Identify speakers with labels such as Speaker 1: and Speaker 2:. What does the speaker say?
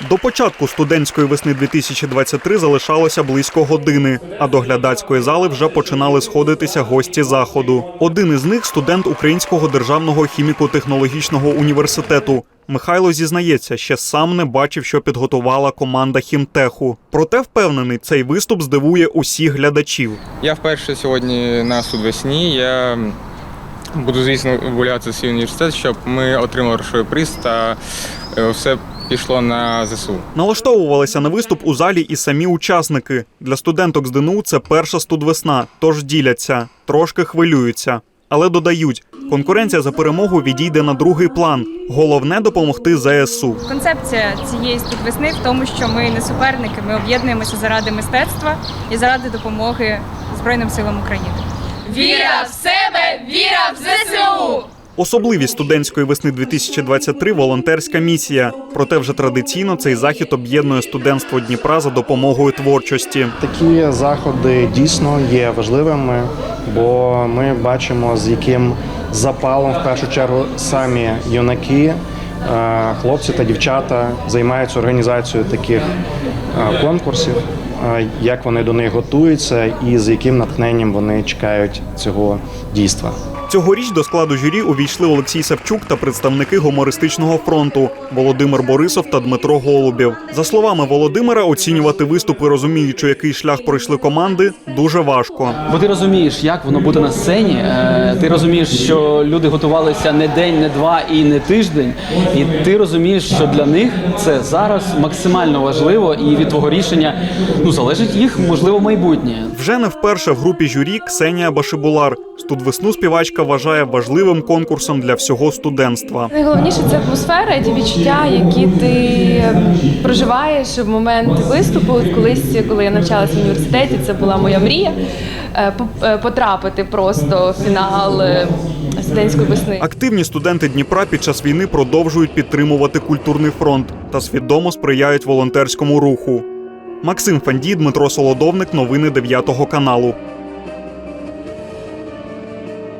Speaker 1: До початку студентської весни 2023 залишалося близько години, а до глядацької зали вже починали сходитися гості заходу. Один із них студент Українського державного хіміко-технологічного університету. Михайло зізнається, ще сам не бачив, що підготувала команда хімтеху. Проте впевнений, цей виступ здивує усіх глядачів.
Speaker 2: Я вперше сьогодні на судвесні. Я буду, звісно, виявляти свій університет, щоб ми отримали грошовий приз та е, все пішло на ЗСУ.
Speaker 1: Налаштовувалися на виступ у залі і самі учасники. Для студенток з ДНУ це перша студвесна, тож діляться, трошки хвилюються. Але додають, конкуренція за перемогу відійде на другий план. Головне допомогти ЗСУ.
Speaker 3: Концепція цієї студвесни в тому, що ми не суперники, ми об'єднуємося заради мистецтва і заради допомоги Збройним силам України.
Speaker 4: Віра в себе, віра!
Speaker 1: Особливість студентської весни 2023 – волонтерська місія. Проте вже традиційно цей захід об'єднує студентство Дніпра за допомогою творчості.
Speaker 5: Такі заходи дійсно є важливими, бо ми бачимо, з яким запалом в першу чергу самі юнаки, е, хлопці та дівчата займаються організацією таких е, конкурсів, як вони до них готуються і з яким натхненням вони чекають цього дійства.
Speaker 1: Цьогоріч до складу журі увійшли Олексій Савчук та представники гумористичного фронту Володимир Борисов та Дмитро Голубів. За словами Володимира, оцінювати виступи, розуміючи, який шлях пройшли команди, дуже важко.
Speaker 6: Бо ти розумієш, як воно буде на сцені. е, Ти розумієш, що люди готувалися не день, не два і не тиждень. І ти розумієш, що для них це зараз максимально важливо, і від твого рішення ну залежить їх можливо майбутнє.
Speaker 1: Вже не вперше в групі журі Ксенія Башибулар. Студвесну співачка вважає важливим конкурсом для всього студентства.
Speaker 7: Найголовніше це атмосфера, ті відчуття, які ти проживаєш в момент виступу. Колись, коли я навчалася в університеті, це була моя мрія е, по- е, потрапити просто в фінал е, студентської весни.
Speaker 1: Активні студенти Дніпра під час війни продовжують підтримувати культурний фронт та свідомо сприяють волонтерському руху. Максим Фандій, Дмитро Солодовник, новини 9 каналу.